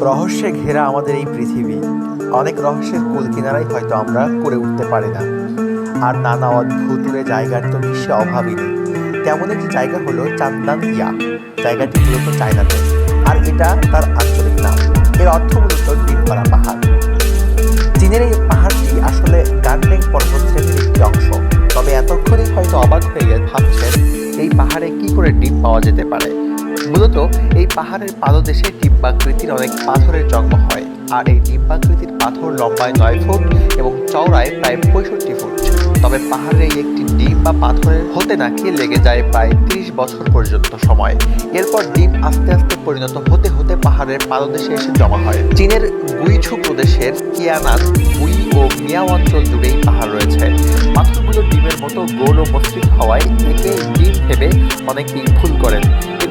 রহস্যে ঘেরা আমাদের এই পৃথিবী। অনেক রহস্যের কুল কিনারাই হয়তো আমরা করে উঠতে পারি না। আর নানা অদ্ভুতুরে জায়গার তো বিশ্বে অভাবই নেই। তেমন একটি জায়গা হলো চান্দান ইয়া জায়গাটি মূলত চায়নাতে। আর এটা তার আঞ্চলিক নাম। এর অর্থ মূলত ডিমপাড়া পাহাড়। চীনের এই পাহাড়টি আসলে গানলেং পর্বতশ্রেণীর একটি অংশ। তবে এতক্ষণে হয়তো অবাক হয়ে ভাবছেন, এই পাহাড়ে কি করে ডিম পাওয়া যেতে পারে? মূলত এই পাহাড়ের পাদদেশে ডিম্বাকৃতির অনেক পাথরের জন্ম হয়, আর এই ডিম্বাকৃতির পাথর লম্বায় নয় ফুট এবং চওড়ায় প্রায় পঁয়ষট্টি ফুট। তবে পাহাড়ে একটি ডিম বা পাথরের হতে নাকি লেগে যায় প্রায় তিরিশ বছর পর্যন্ত সময়। এরপর ডিম আস্তে আস্তে পরিণত হতে হতে পাহাড়ের পাদদেশে এসে জমা হয়। চীনের গুইছু প্রদেশের কিয়ানান গুই ও মিয়াও অঞ্চল জুড়ে এই পাহাড় রয়েছে। পাথরগুলো ডিমের মতো গোল ও মসৃণ হওয়ায় একে ডিম ভেবে অনেকেই ভুল করেন।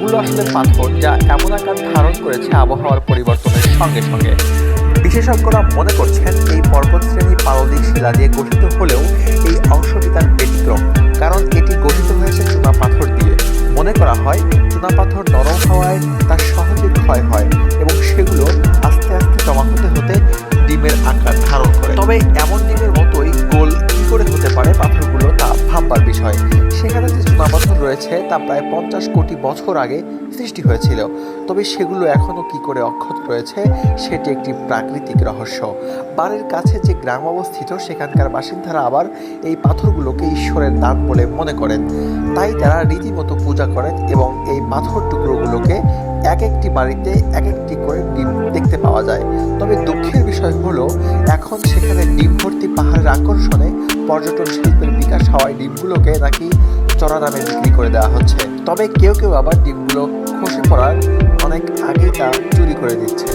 এগুলো আসলে পাথর যা এমন আকার ধারণ করেছে আবহাওয়ার পরিবর্তনের সঙ্গে সঙ্গে। বিশেষজ্ঞরা মনে করছেন এই পর্বতশ্রেণী পাললিক শিলা দিয়ে গঠিত হলেও এই অংশটি তার ব্যতিক্রম, কারণ এটি গঠিত হয়েছে চুনা পাথর দিয়ে। মনে করা হয়, চুনা পাথর নরম হওয়ায় তার ভাববার বিষয়। সেখানে যে চুনা পাথর রয়েছে, তা প্রায় পঞ্চাশ কোটি বছর আগে সৃষ্টি হয়েছিল। তবে সেগুলো এখনও কি করে অক্ষত রয়েছে, সেটি একটি প্রাকৃতিক রহস্য। বাড়ির কাছে যে গ্রাম অবস্থিত, সেখানকার বাসিন্দারা আবার এই পাথরগুলোকে ঈশ্বরের দান বলে মনে করেন। তাই তারা রীতিমতো পূজা করেন এবং এই পাথর টুকরোগুলোকে এক একটি বাড়িতে এক একটি করে ডিম দেখতে পাওয়া যায়। তবে দুঃখের বিষয় হলো, এখন সেখানে ডিম ভর্তি পাহাড়ের আকর্ষণে পর্যটন শিল্পের বিকাশ হওয়ায় ডিমগুলোকে নাকি চড়া দামে বিক্রি করে দেওয়া হচ্ছে। তবে কেউ কেউ আবার ডিমগুলো খসে পড়ার অনেক আগেই তা চুরি করে দিচ্ছে।